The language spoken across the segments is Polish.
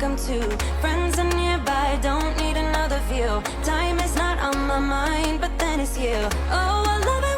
welcome to. Friends are nearby, don't need another view. Time is not on my mind, but then it's you. Oh, I love it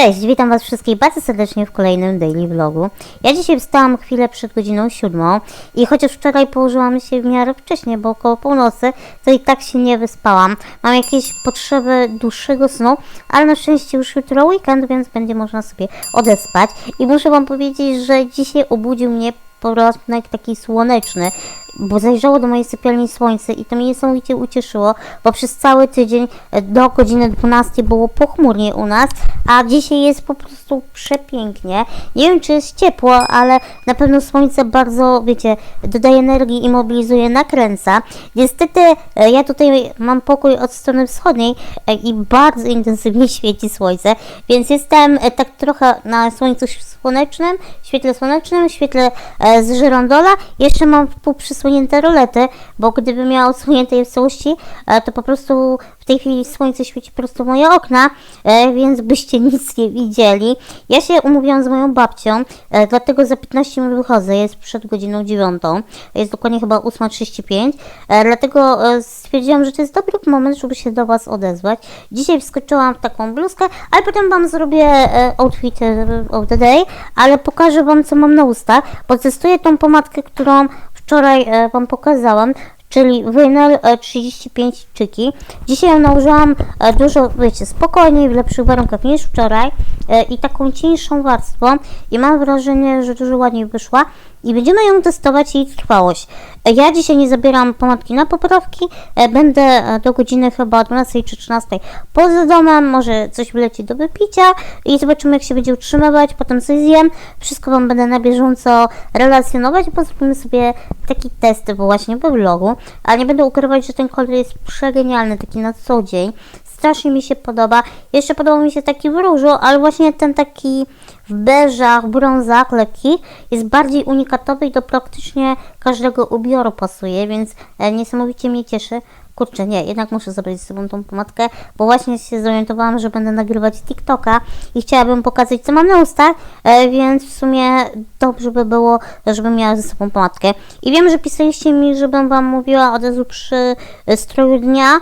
Cześć, witam was wszystkich bardzo serdecznie w kolejnym daily vlogu. Ja dzisiaj wstałam chwilę przed godziną siódmą i chociaż wczoraj położyłam się w miarę wcześnie, bo około północy, to i tak się nie wyspałam. Mam jakieś potrzeby dłuższego snu, ale na szczęście już jutro weekend, więc będzie można sobie odespać. I muszę wam powiedzieć, że dzisiaj obudził mnie poranek taki słoneczny, bo zajrzało do mojej sypialni słońce i to mnie niesamowicie ucieszyło, bo przez cały tydzień e, do godziny 12 było pochmurnie u nas, a dzisiaj jest po prostu przepięknie. Nie wiem, czy jest ciepło, ale na pewno słońce bardzo, wiecie, dodaje energii i mobilizuje, nakręca. Niestety e, ja tutaj mam pokój od strony wschodniej e, i bardzo intensywnie świeci słońce, więc jestem tak trochę na słońcu słonecznym, świetle słonecznym, świetle z żyrondola. Jeszcze mam półprzysłonięte rolety, bo gdybym miała odsłonięte je w całości, e, to po prostu w tej chwili słońce świeci prosto w moje okna, e, więc byście nic nie widzieli. Ja się umówiłam z moją babcią, e, dlatego za 15 minut wychodzę, jest przed godziną 9, jest dokładnie chyba 8.35, e, dlatego stwierdziłam, że to jest dobry moment, żeby się do Was odezwać. Dzisiaj wskoczyłam w taką bluzkę, ale potem Wam zrobię outfit of the day, ale pokażę Wam, co mam na ustach, bo testuję tą pomadkę, którą wczoraj e, Wam pokazałam, czyli e, 35 czyki. Dzisiaj ją nałożyłam e, dużo, wiecie, spokojniej, w lepszych warunkach niż wczoraj e, i taką cieńszą warstwą i mam wrażenie, że dużo ładniej wyszła i będziemy ją testować jej trwałość. E, Ja dzisiaj nie zabieram pomadki na poprawki, e, będę e, do godziny chyba 12 czy 13 poza domem, może coś wleci do wypicia i zobaczymy jak się będzie utrzymywać, potem coś zjem, wszystko Wam będę na bieżąco relacjonować, bo zrobimy sobie taki test właśnie we vlogu, ale nie będę ukrywać, że ten kolor jest przegenialny, taki na co dzień. Strasznie mi się podoba. Jeszcze podoba mi się taki w różu, ale właśnie ten taki w beżach, brązach lekkich jest bardziej unikatowy i do praktycznie każdego ubioru pasuje, więc e, niesamowicie mnie cieszy. Kurczę, nie, jednak muszę zabrać ze sobą tą pomadkę, bo właśnie się zorientowałam, że będę nagrywać TikToka i chciałabym pokazać, co mam na ustach, e, więc w sumie dobrze by było, żebym miała ze sobą pomadkę. I wiem, że pisaliście mi, żebym Wam mówiła od razu przy e, stroju dnia,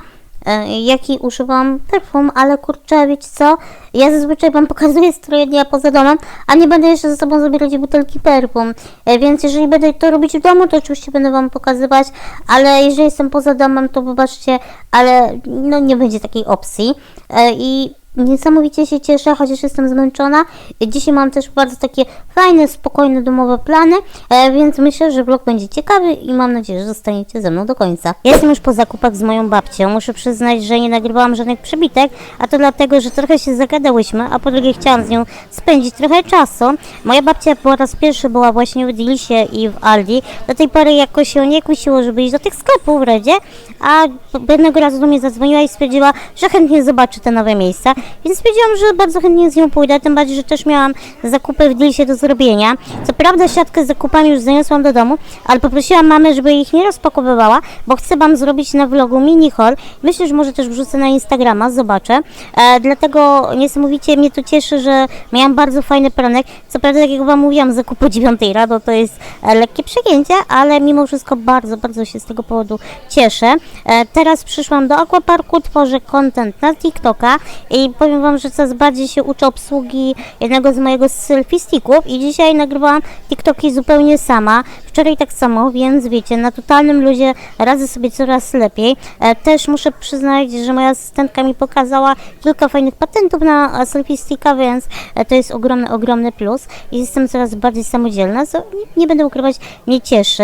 jaki używam perfum, ale kurczę, wiecie co? Ja zazwyczaj Wam pokazuję stroje dnia poza domem, a nie będę jeszcze ze sobą zabierać butelki perfum. E, Więc jeżeli będę to robić w domu, to oczywiście będę Wam pokazywać, ale jeżeli jestem poza domem, to wybaczcie, ale no nie będzie takiej opcji. E, I Niesamowicie się cieszę, chociaż jestem zmęczona. Dzisiaj mam też bardzo takie fajne, spokojne, domowe plany, e, więc myślę, że vlog będzie ciekawy i mam nadzieję, że zostaniecie ze mną do końca. Jestem już po zakupach z moją babcią. Muszę przyznać, że nie nagrywałam żadnych przebitek, a to dlatego, że trochę się zagadałyśmy, a po drugie chciałam z nią spędzić trochę czasu. Moja babcia po raz pierwszy była właśnie w Dilisie i w Aldi. Do tej pory jakoś się nie kusiło, żeby iść do tych sklepów w Redzie, a jednego razu do mnie zadzwoniła i stwierdziła, że chętnie zobaczy te nowe miejsca, więc stwierdziłam, że bardzo chętnie z nią pójdę, tym bardziej, że też miałam zakupy w Dilisie do zrobienia. Co prawda siatkę z zakupami już zaniosłam do domu, ale poprosiłam mamę, żeby ich nie rozpakowywała, bo chcę Wam zrobić na vlogu mini haul. Myślę, że może też wrzucę na Instagrama, zobaczę. E, dlatego niesamowicie mnie to cieszy, że miałam bardzo fajny pranek. Co prawda, tak jak Wam mówiłam, zakup o 9 rano to jest e, lekkie przegięcie, ale mimo wszystko bardzo, bardzo się z tego powodu cieszę. E, teraz przyszłam do Aquaparku, tworzę content na TikToka i powiem Wam, że coraz bardziej się uczę obsługi jednego z mojego selfie sticków i dzisiaj nagrywałam TikToki zupełnie sama. Wczoraj tak samo, więc wiecie, na totalnym luzie radzę sobie coraz lepiej. E, też muszę przyznać, że moja asystentka mi pokazała kilka fajnych patentów na e, selfie sticka, więc e, to jest ogromny, ogromny plus i jestem coraz bardziej samodzielna, co nie- będę ukrywać, mnie cieszy.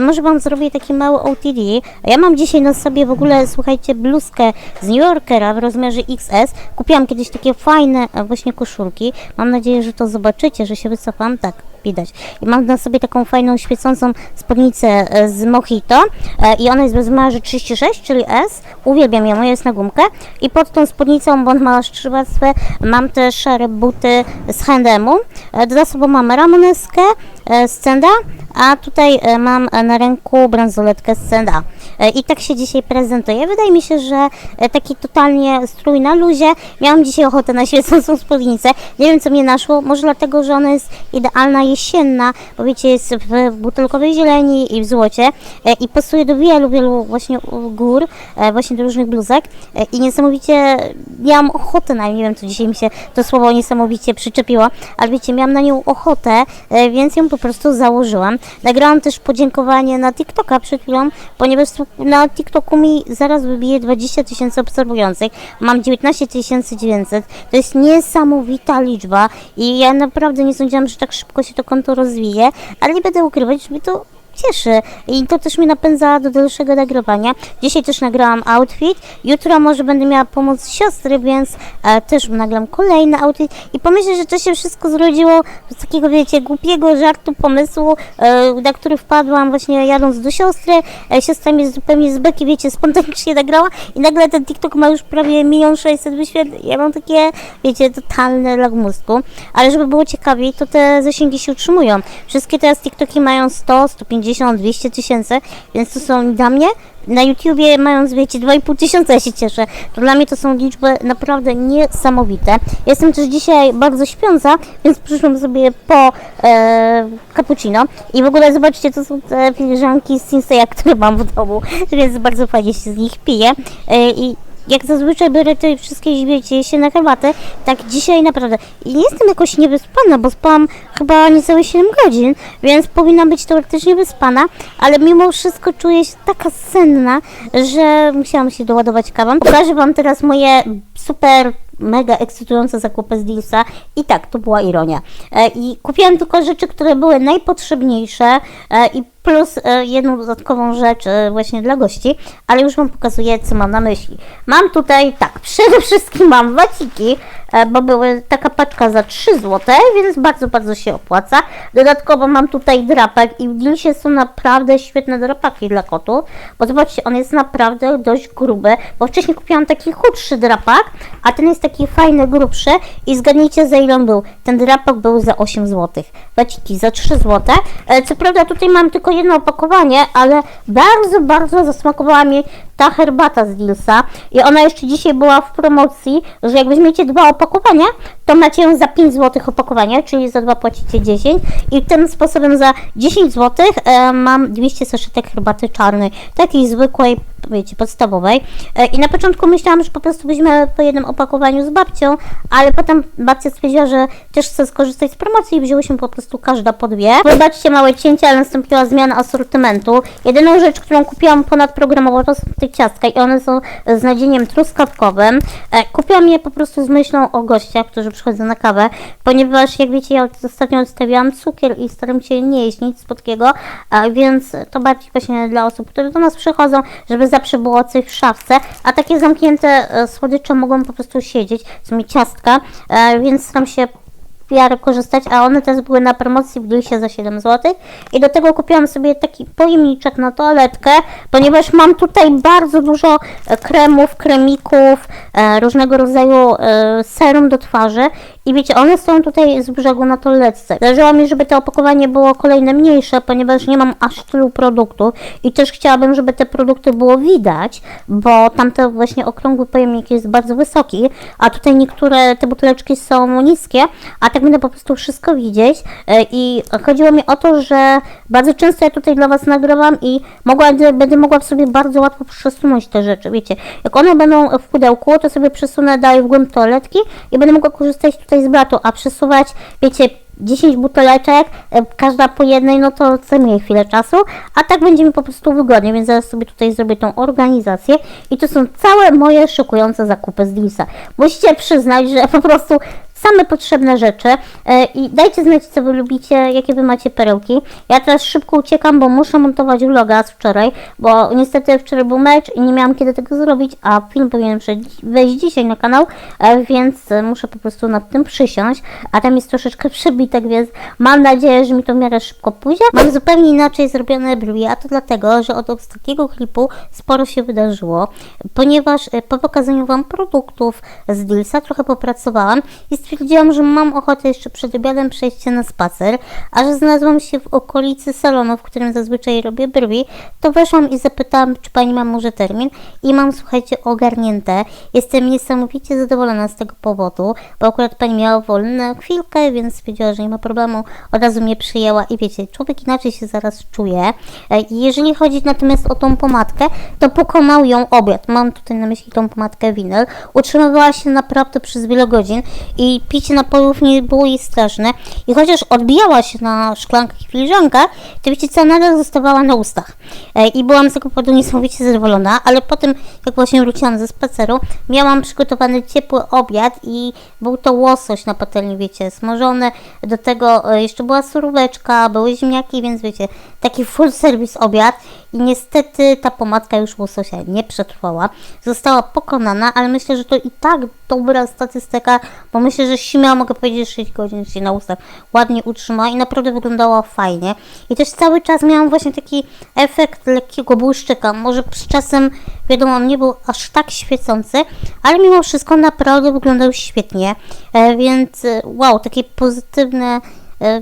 Może Wam zrobię taki mały OTD. Ja mam dzisiaj na sobie w ogóle, słuchajcie, bluzkę z New Yorkera w rozmiarze XS. Kupiłam kiedyś takie fajne e, właśnie koszulki. Mam nadzieję, że to zobaczycie, że się wycofam. Tak, widać. I mam na sobie taką fajną, świecącą spódnicę e, z Mojito e, i ona jest w rozmiarze 36, czyli S. Uwielbiam ją, moja jest na gumkę. I pod tą spódnicą, bo on ma trzy warstwy, mam te szare buty z H&M-u. Za sobą mam ramoneskę z Cenda, a tutaj mam na ręku bransoletkę z Cenda. E, I tak się dzisiaj prezentuję. Wydaje mi się, że e, taki totalnie strój na luzie. Miałam dzisiaj ochotę na świecącą spódnicę. Nie wiem, co mnie naszło. Może dlatego, że ona jest idealna jesienna, bo wiecie, jest w butelkowej zieleni i w złocie e, i pasuje do wielu, wielu właśnie gór, właśnie do różnych bluzek i niesamowicie miałam ochotę na nią. Nie wiem, co dzisiaj mi się to słowo niesamowicie przyczepiło, ale wiecie, miałam na nią ochotę, więc ją po prostu założyłam. Nagrałam też podziękowanie na TikToka przed chwilą, ponieważ na TikToku mi zaraz wybije 20 tysięcy obserwujących. Mam 19 900. To jest niesamowita liczba i ja naprawdę nie sądziłam, że tak szybko się to konto rozwije, ale nie będę ukrywać, że mi to cieszy i to też mnie napędza do dalszego nagrywania. Dzisiaj też nagrałam outfit, jutro może będę miała pomoc siostry, więc e, też nagram kolejny outfit i pomyślę, że to się wszystko zrodziło z takiego, wiecie, głupiego żartu, pomysłu, e, na który wpadłam właśnie jadąc do siostry. E, siostra mnie zupełnie z beki, wiecie, spontanicznie nagrała i nagle ten TikTok ma już prawie 1 600 wyświetleń. Ja mam takie, wiecie, totalne lag mózgu, ale żeby było ciekawiej, to te zasięgi się utrzymują. Wszystkie teraz TikToki mają 100, 150, 200 tysięcy, więc to są dla mnie na YouTubie mając, wiecie, 2,5 tysiąca ja się cieszę. To dla mnie to są liczby naprawdę niesamowite. Jestem też dzisiaj bardzo śpiąca, więc przyszłam sobie po e, cappuccino i w ogóle zobaczcie, to są te filiżanki z Sinseya, które mam w domu, więc bardzo fajnie się z nich pije e, i jak zazwyczaj biorę te wszystkie, wiecie, się na herbatę, tak dzisiaj naprawdę. I nie jestem jakoś niewyspana, bo spałam chyba niecałe 7 godzin, więc powinna być teoretycznie wyspana, ale mimo wszystko czuję się taka senna, że musiałam się doładować kawą. Pokażę Wam teraz moje super mega ekscytujące zakupy z Dealsa i tak, to była ironia. E, I kupiłam tylko rzeczy, które były najpotrzebniejsze e, i plus e, jedną dodatkową rzecz e, właśnie dla gości, ale już Wam pokazuję, co mam na myśli. Mam tutaj, tak, przede wszystkim mam waciki, bo były taka paczka za 3 zł, więc bardzo, bardzo się opłaca. Dodatkowo mam tutaj drapek i w Dealsie są naprawdę świetne drapaki dla kotów, bo zobaczcie, on jest naprawdę dość gruby, bo wcześniej kupiłam taki chudszy drapak, a ten jest taki fajny, grubszy i zgadnijcie za ile on był. Ten drapak był za 8 zł, waciki za 3 zł. E, Co prawda tutaj mam tylko jedno opakowanie, ale bardzo, bardzo zasmakowała mi ta herbata z Dealsa i ona jeszcze dzisiaj była w promocji, że jak weźmiecie dwa opakowania, to macie ją za 5 zł opakowanie, czyli za dwa płacicie 10 i tym sposobem za 10 zł e, mam 200 saszetek herbaty czarnej, takiej zwykłej, wiecie, podstawowej. E, I na początku myślałam, że po prostu weźmę po jednym opakowaniu z babcią, ale potem babcia stwierdziła, że też chce skorzystać z promocji i wzięłyśmy po prostu każda po dwie. Wybaczcie małe cięcie, ale nastąpiła zmiana asortymentu. Jedyną rzecz, którą kupiłam ponadprogramowo to są te ciastka i one są z nadzieniem truskawkowym. E, kupiłam je po prostu z myślą o gościach, którzy przychodzą na kawę, ponieważ jak wiecie, ja ostatnio odstawiałam cukier i staram się nie jeść nic słodkiego, więc to bardziej właśnie dla osób, które do nas przychodzą, żeby zawsze było coś w szafce, a takie zamknięte e, słodycze mogą po prostu siedzieć, są mi ciastka, e, więc staram się w miarę korzystać, a one też były na promocji w Dealsie za 7 zł. I do tego kupiłam sobie taki pojemniczek na toaletkę, ponieważ mam tutaj bardzo dużo e, kremów, kremików, e, różnego rodzaju e, serum do twarzy. I wiecie, one są tutaj z brzegu na toaletce. Zależało mi, żeby to opakowanie było kolejne mniejsze, ponieważ nie mam aż tylu produktów i też chciałabym, żeby te produkty było widać, bo tamte właśnie okrągły pojemnik jest bardzo wysoki, a tutaj niektóre te buteleczki są niskie, a tak będę po prostu wszystko widzieć. E, I chodziło mi o to, że bardzo często ja tutaj dla Was nagrywam i mogła, będę mogła w sobie bardzo łatwo przesunąć te rzeczy. Wiecie, jak one będą w pudełku, to sobie przesunę dalej w głąb toaletki i będę mogła korzystać tutaj z blatu, a przesuwać, wiecie, 10 buteleczek, e, każda po jednej, no to zajmuje chwilę czasu, a tak będzie mi po prostu wygodnie, więc zaraz sobie tutaj zrobię tą organizację i to są całe moje szykujące zakupy z Dealsa. Musicie przyznać, że po prostu same potrzebne rzeczy e, i dajcie znać, co wy lubicie, jakie wy macie perełki. Ja teraz szybko uciekam, bo muszę montować vloga z wczoraj, bo niestety wczoraj był mecz i nie miałam kiedy tego zrobić, a film powinien wejść dzisiaj na kanał, e, więc muszę po prostu nad tym przysiąść, a tam jest troszeczkę przebitek, więc mam nadzieję, że mi to w miarę szybko pójdzie. Mam zupełnie inaczej zrobione brwi, a to dlatego, że od ostatniego klipu sporo się wydarzyło, ponieważ e, po pokazaniu Wam produktów z Dealsa trochę popracowałam i stwierdziłam, stwierdziłam, że mam ochotę jeszcze przed obiadem przejść się na spacer, a że znalazłam się w okolicy salonu, w którym zazwyczaj robię brwi, to weszłam i zapytałam, czy pani ma może termin i mam, słuchajcie, ogarnięte. Jestem niesamowicie zadowolona z tego powodu, bo akurat pani miała wolne chwilkę, więc stwierdziła, że nie ma problemu, od razu mnie przyjęła i wiecie, człowiek inaczej się zaraz czuje. E, Jeżeli chodzi natomiast o tą pomadkę, to pokonał ją obiad. Mam tutaj na myśli tą pomadkę Winel. Utrzymywała się naprawdę przez wiele godzin i picie napojów nie było jej straszne. I chociaż odbijała się na szklankach i filiżankach, to wiecie co, nadal zostawała na ustach. E, I byłam z tego powodu niesamowicie zadowolona, ale potem, jak właśnie wróciłam ze spaceru, miałam przygotowany ciepły obiad i był to łosoś na patelni, wiecie, smażony. Do tego e, jeszcze była suróweczka, były ziemniaki, więc wiecie, taki full service obiad. I niestety ta pomadka już łososia nie przetrwała. Została pokonana, ale myślę, że to i tak dobra statystyka, bo myślę, że śmiało mogę powiedzieć, że 6 godzin się na ustach ładnie utrzymała i naprawdę wyglądała fajnie. I też cały czas miałam właśnie taki efekt lekkiego błyszczyka. Może z czasem, wiadomo, nie był aż tak świecący, ale mimo wszystko naprawdę wyglądał świetnie. E, więc e, wow, takie pozytywne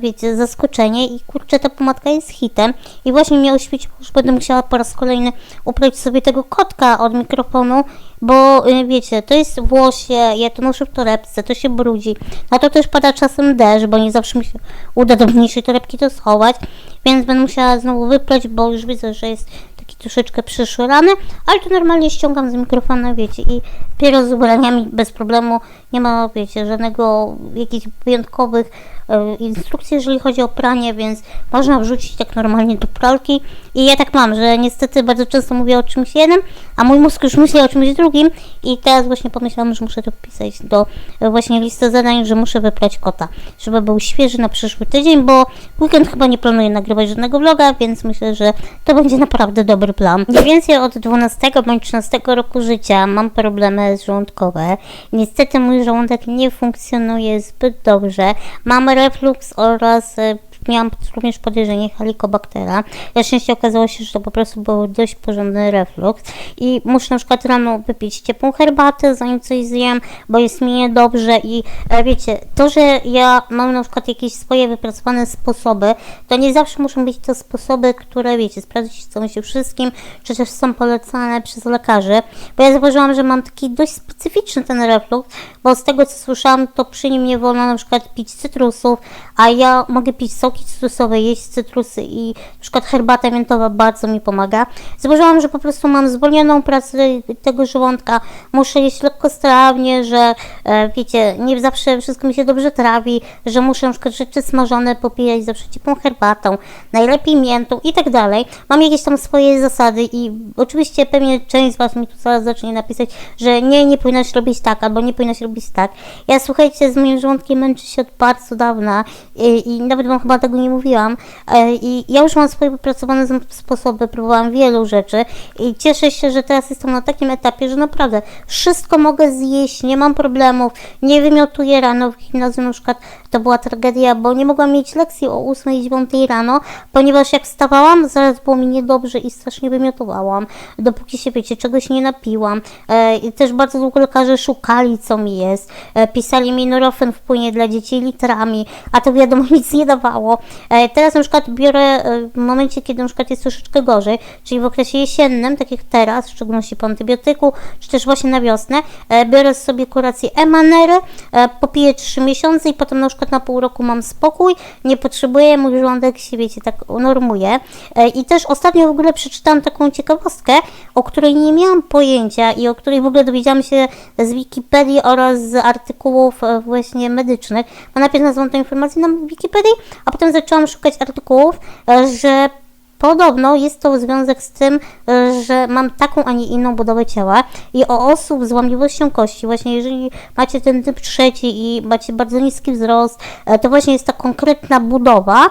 wiecie, zaskoczenie i kurczę, ta pomadka jest hitem. I właśnie mnie oświeciło, że będę musiała po raz kolejny uprawić sobie tego kotka od mikrofonu, bo y, wiecie, to jest włosie, ja to noszę w torebce, to się brudzi, na to też pada czasem deszcz, bo nie zawsze mi się uda do mniejszej torebki to schować, więc będę musiała znowu wypleć, bo już widzę, że jest taki troszeczkę przyszurany, ale to normalnie ściągam z mikrofonu, wiecie, i dopiero z ubraniami bez problemu, nie ma, wiecie, żadnego, jakichś wyjątkowych e, instrukcji, jeżeli chodzi o pranie, więc można wrzucić tak normalnie do pralki i ja tak mam, że niestety bardzo często mówię o czymś jednym, a mój mózg już myśli o czymś drugim i teraz właśnie pomyślałam, że muszę to wpisać do e, właśnie listy zadań, że muszę wyprać kota, żeby był świeży na przyszły tydzień, bo weekend chyba nie planuję nagrywać żadnego vloga, więc myślę, że to będzie naprawdę dobry plan. Mniej więcej od 12 bądź 13 roku życia mam problemy żołądkowe. Niestety mój żołądek nie funkcjonuje zbyt dobrze. Mam reflux oraz e, miałam również podejrzenie helikobaktera. Na szczęście okazało się, że to po prostu był dość porządny reflux i muszę na przykład rano wypić ciepłą herbatę, zanim coś zjem, bo jest mi niedobrze i e, wiecie, to, że ja mam na przykład jakieś swoje wypracowane sposoby, to nie zawsze muszą być to sposoby, które wiecie, sprawdzą się wszystkim, czy też są polecane przez lekarzy, bo ja zauważyłam, że mam taki dość specyficzny ten reflux, bo z tego co słyszałam, to przy nim nie wolno na przykład pić cytrusów, a ja mogę pić soki cytrusowe, jeść cytrusy i na przykład herbata miętowa bardzo mi pomaga. Zauważyłam, że po prostu mam zwolnioną pracę tego żołądka, muszę jeść lekkostrawnie, że e, wiecie, nie zawsze wszystko mi się dobrze trawi, że muszę na przykład rzeczy smażone popijać zawsze ciepłą herbatą, najlepiej miętą i tak dalej. Mam jakieś tam swoje zasady i oczywiście pewnie część z Was mi tu zaraz zacznie napisać, że nie, nie powinnaś robić tak, albo nie powinnaś robić tak. Ja słuchajcie, z moim żołądkiem męczę się od bardzo dawna i, i nawet Wam chyba tego nie mówiłam e, i ja już mam swoje wypracowane sposoby, próbowałam wielu rzeczy i cieszę się, że teraz jestem na takim etapie, że naprawdę wszystko mogę zjeść, nie mam problemów, nie wymiotuję rano w gimnazjum na przykład to była tragedia, bo nie mogłam mieć lekcji o 8-9 rano, ponieważ jak wstawałam, zaraz było mi niedobrze i strasznie wymiotowałam, dopóki się, wiecie, czegoś nie napiłam. E, i też bardzo długo lekarze szukali, co mi jest. E, pisali mi Nurofen wpłynie dla dzieci litrami, a to wiadomo, nic nie dawało. E, teraz na przykład biorę e, w momencie, kiedy na przykład jest troszeczkę gorzej, czyli w okresie jesiennym, tak jak teraz, w szczególności po antybiotyku, czy też właśnie na wiosnę, e, biorę sobie kurację emanery, popiję 3 miesiące i potem na przykład na pół roku mam spokój, nie potrzebuję, mój żołądek się, wiecie, tak normuje. E, I też ostatnio w ogóle przeczytałam taką ciekawostkę, o której nie miałam pojęcia i o której w ogóle dowiedziałam się z Wikipedii oraz z artykułów właśnie medycznych. Bo najpierw nazwałam tę informację na Wikipedii, a potem zaczęłam szukać artykułów, e, że Podobno jest to związek z tym, e, że mam taką, a nie inną budowę ciała i o osób z łamliwością kości, właśnie jeżeli macie ten typ trzeci i macie bardzo niski wzrost, e, to właśnie jest ta konkretna budowa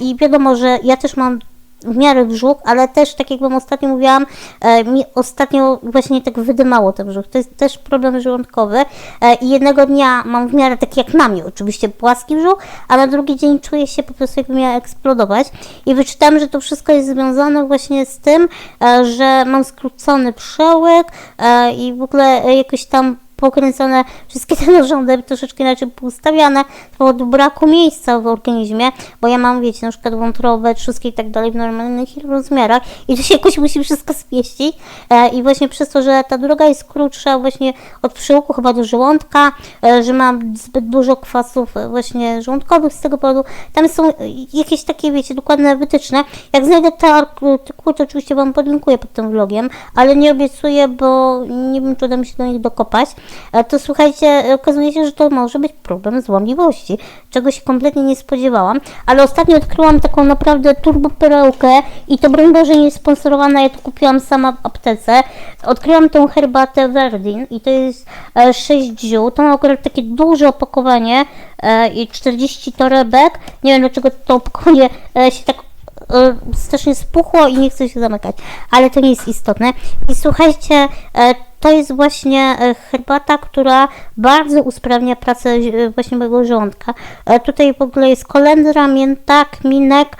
i wiadomo, że ja też mam w miarę brzuch, ale też, tak jak wam ostatnio mówiłam, e, mi ostatnio właśnie tak wydymało ten brzuch. To jest też problem żołądkowy e, i jednego dnia mam w miarę taki jak na mnie, oczywiście płaski brzuch, a na drugi dzień czuję się po prostu jakby miała eksplodować i wyczytałam, że to wszystko jest związane właśnie z tym, e, że mam skrócony przełyk e, i w ogóle jakoś tam pokręcone, wszystkie te narządy troszeczkę inaczej poustawiane z powodu braku miejsca w organizmie, bo ja mam, wiecie, na przykład wątrobę, trzustki i tak dalej w normalnych rozmiarach i to się jakoś musi wszystko spieścić e, i właśnie przez to, że ta droga jest krótsza właśnie od przyłuku chyba do żołądka, e, że mam zbyt dużo kwasów e, właśnie żołądkowych z tego powodu, tam są jakieś takie, wiecie, dokładne wytyczne. Jak znajdę te artykuły, to oczywiście Wam podlinkuję pod tym vlogiem, ale nie obiecuję, bo nie wiem, czy uda mi się do nich dokopać. E, To słuchajcie, e, okazuje się, że to może być problem złamliwości, czego się kompletnie nie spodziewałam, ale ostatnio odkryłam taką naprawdę turbo perełkę i to broń Boże nie jest sponsorowana, ja to kupiłam sama w aptece. Odkryłam tą herbatę Verdin i to jest e, 6 ziół, to ma akurat takie duże opakowanie e, i 40 torebek. Nie wiem dlaczego to opakowanie e, się tak e, strasznie spuchło i nie chce się zamykać, ale to nie jest istotne. I słuchajcie, e, to jest właśnie e, herbata, która bardzo usprawnia pracę e, właśnie mojego żołądka. E, Tutaj w ogóle jest kolendra, mięta, kminek,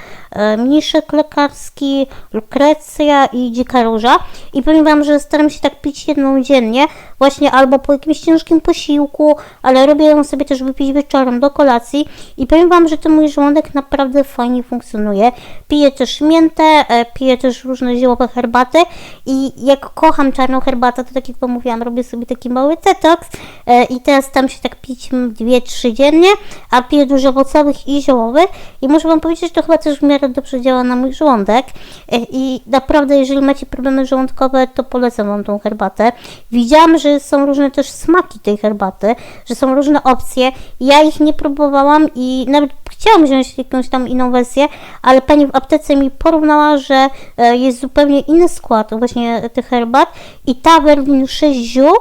mniszek lekarski, lukrecja i dzika róża. I powiem Wam, że staram się tak pić jedną dziennie, właśnie albo po jakimś ciężkim posiłku, ale robię ją sobie też wypić wieczorem do kolacji. I powiem Wam, że ten mój żołądek naprawdę fajnie funkcjonuje. Piję też miętę, e, piję też różne ziołowe herbaty i jak kocham czarną herbatę, to tak jak Wam mówiłam, robię sobie taki mały detoks e, i teraz tam się tak pić dwie, trzy dziennie, a piję dużo owocowych i ziołowych i muszę Wam powiedzieć, że to chyba też w miarę dobrze działa na mój żołądek E, i naprawdę, jeżeli macie problemy żołądkowe, to polecam Wam tą herbatę. Widziałam, że są różne też smaki tej herbaty, że są różne opcje. Ja ich nie próbowałam i nawet chciałam wziąć jakąś tam inną wersję, ale pani w aptece mi porównała, że e, jest zupełnie inny skład właśnie tych herbat i ta Werwin 6 ziół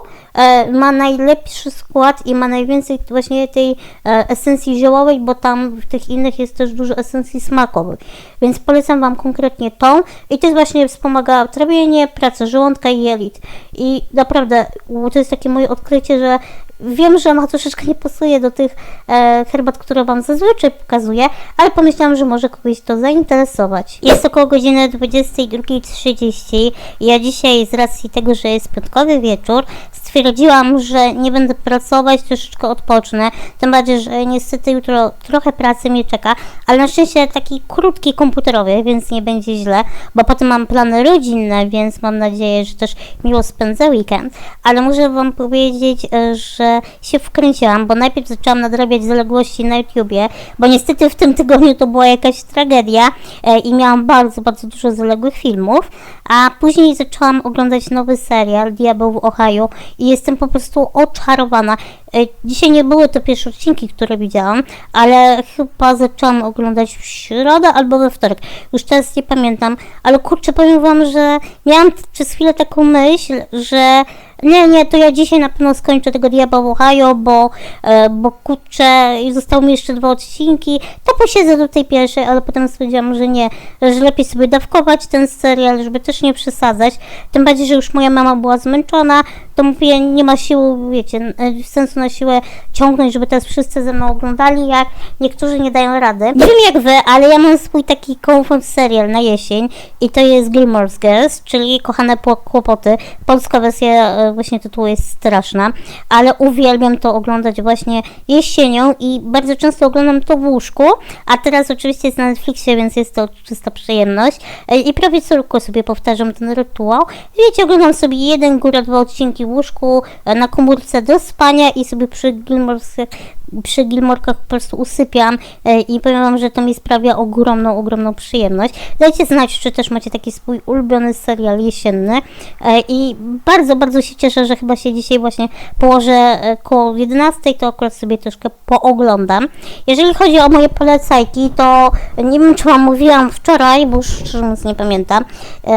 ma najlepszy skład i ma najwięcej właśnie tej e, esencji ziołowej, bo tam w tych innych jest też dużo esencji smakowych. Więc polecam Wam konkretnie tą i to jest właśnie wspomaga trawienie, pracę żołądka i jelit. I naprawdę to jest takie moje odkrycie, że Wiem, że ona troszeczkę nie pasuje do tych e, herbat, które Wam zazwyczaj pokazuję, ale pomyślałam, że może kogoś to zainteresować. Jest około godziny 22.30 i ja dzisiaj z racji tego, że jest piątkowy wieczór, stwierdziłam, że nie będę pracować, troszeczkę odpocznę. Tym bardziej, że niestety jutro trochę pracy mnie czeka, ale na szczęście taki krótki komputerowy, więc nie będzie źle, bo potem mam plany rodzinne, więc mam nadzieję, że też miło spędzę weekend. Ale muszę Wam powiedzieć, e, że się wkręciłam, bo najpierw zaczęłam nadrabiać zaległości na YouTubie, bo niestety w tym tygodniu to była jakaś tragedia e, i miałam bardzo, bardzo dużo zaległych filmów, a później zaczęłam oglądać nowy serial Diabeł w Ohio i jestem po prostu oczarowana. E, Dzisiaj nie były to pierwsze odcinki, które widziałam, ale chyba zaczęłam oglądać w środę albo we wtorek. Już teraz nie pamiętam, ale kurczę, powiem Wam, że miałam przez chwilę taką myśl, że nie, nie, to ja dzisiaj na pewno skończę tego Diabła w Ohio, bo, e, bo kurczę, i zostały mi jeszcze dwa odcinki, to posiedzę do tej pierwszej, ale potem stwierdziłam, że nie, że lepiej sobie dawkować ten serial, żeby też nie przesadzać, tym bardziej, że już moja mama była zmęczona, to mówię, nie ma siły, wiecie, e, sensu na siłę ciągnąć, żeby teraz wszyscy ze mną oglądali, jak niektórzy nie dają rady. Nie wiem jak wy, ale ja mam swój taki comfort serial na jesień i to jest Gilmore's Girls, czyli Kochane Kłopoty. Polska wersja e, właśnie tytułu jest straszna, ale uwielbiam to oglądać właśnie jesienią i bardzo często oglądam to w łóżku, a teraz oczywiście jest na Netflixie, więc jest to czysta przyjemność E, i prawie co roku sobie powtarzam ten rytuał. Wiecie, oglądam sobie jeden, góra dwa odcinki w łóżku, e, na komórce do spania i sobie przy Gilmore'sach przy Gilmorkach po prostu usypiam e, i powiem Wam, że to mi sprawia ogromną, ogromną przyjemność. Dajcie znać, czy też macie taki swój ulubiony serial jesienny e, i bardzo, bardzo się cieszę, że chyba się dzisiaj właśnie położę e, koło 11, to akurat sobie troszkę pooglądam. Jeżeli chodzi o moje polecajki, to nie wiem, czy Wam mówiłam wczoraj, bo już szczerze mówiąc nie pamiętam,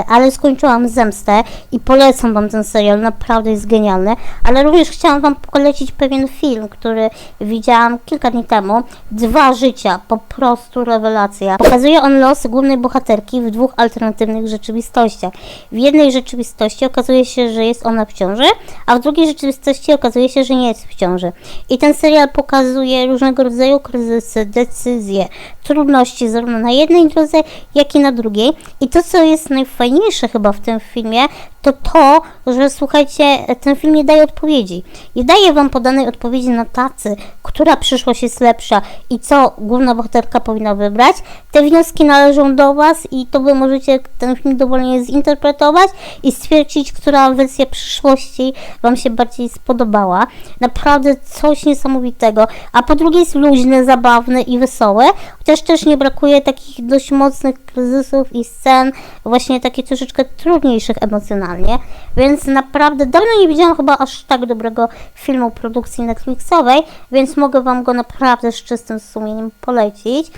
ale skończyłam Zemstę i polecam Wam ten serial, naprawdę jest genialny, ale również chciałam Wam polecić pewien film, który widziałam kilka dni temu. Dwa życia, po prostu rewelacja. Pokazuje on los głównej bohaterki w dwóch alternatywnych rzeczywistościach. W jednej rzeczywistości okazuje się, że jest ona w ciąży, a w drugiej rzeczywistości okazuje się, że nie jest w ciąży. I ten serial pokazuje różnego rodzaju kryzysy, decyzje, trudności zarówno na jednej drodze, jak i na drugiej. I to, co jest najfajniejsze chyba w tym filmie, to to, że słuchajcie, ten film nie daje odpowiedzi. Nie daje wam podanej odpowiedzi na tacy, która przyszłość jest lepsza i co główna bohaterka powinna wybrać. Te wnioski należą do was i to wy możecie ten film dowolnie zinterpretować i stwierdzić, która wersja przyszłości wam się bardziej spodobała. Naprawdę coś niesamowitego. A po drugie jest luźne, zabawne i wesołe, chociaż też nie brakuje takich dość mocnych kryzysów i scen, właśnie takich troszeczkę trudniejszych emocjonalnie. Więc naprawdę dawno nie widziałam chyba aż tak dobrego filmu produkcji Netflixowej, więc mogę Wam go naprawdę z czystym sumieniem polecić.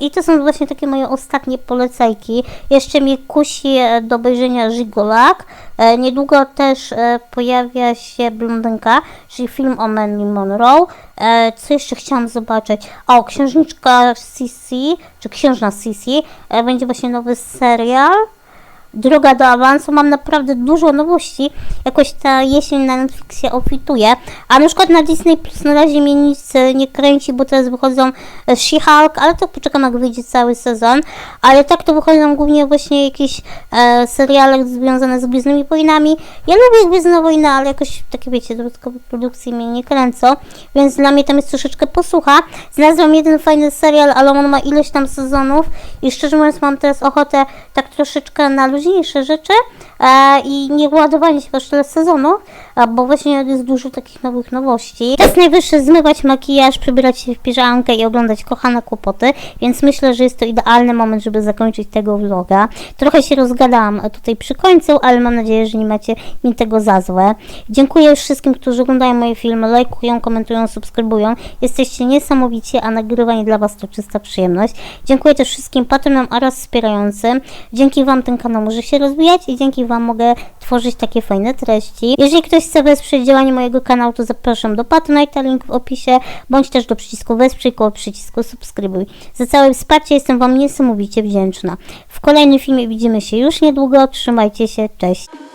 I to są właśnie takie moje ostatnie polecajki. Jeszcze mnie kusi e, do obejrzenia Żigolak. E, Niedługo też e, pojawia się Blondynka, czyli film o Marilyn Monroe. Co jeszcze chciałam zobaczyć? O, Księżniczka Sisi, czy Księżna Sisi. Będzie właśnie nowy serial. Droga do awansu, mam naprawdę dużo nowości. Jakoś ta jesień na Netflixie obfituje. A na przykład na Disney Plus na razie mnie nic e, nie kręci, bo teraz wychodzą e, She-Hulk, ale to poczekam jak wyjdzie cały sezon. Ale tak to wychodzą głównie właśnie jakieś e, seriale związane z Gwiezdnymi Wojnami. Ja lubię Gwiezdne Wojny, ale jakoś takie wiecie, dodatkowe produkcje mnie nie kręcą, więc dla mnie tam jest troszeczkę posłucha. Znalazłam jeden fajny serial, ale on ma ileś tam sezonów i szczerze mówiąc mam teraz ochotę tak troszeczkę na luźniejsze rzeczy i nie ładowanie się aż tyle sezonu, bo właśnie jest dużo takich nowych nowości. Czas najwyższy zmywać makijaż, przybierać się w piżamkę i oglądać kochane kłopoty, więc myślę, że jest to idealny moment, żeby zakończyć tego vloga. Trochę się rozgadałam tutaj przy końcu, ale mam nadzieję, że nie macie mi tego za złe. Dziękuję wszystkim, którzy oglądają moje filmy, lajkują, komentują, subskrybują. Jesteście niesamowici, a nagrywanie dla Was to czysta przyjemność. Dziękuję też wszystkim patronom oraz wspierającym. Dzięki Wam ten kanał może się rozwijać i dzięki Wam mogę tworzyć takie fajne treści. Jeżeli ktoś chce wesprzeć działanie mojego kanału, to zapraszam do Patronite, link w opisie, bądź też do przycisku wesprzyj koło przycisku subskrybuj. Za całe wsparcie jestem Wam niesamowicie wdzięczna. W kolejnym filmie widzimy się już niedługo. Trzymajcie się, cześć!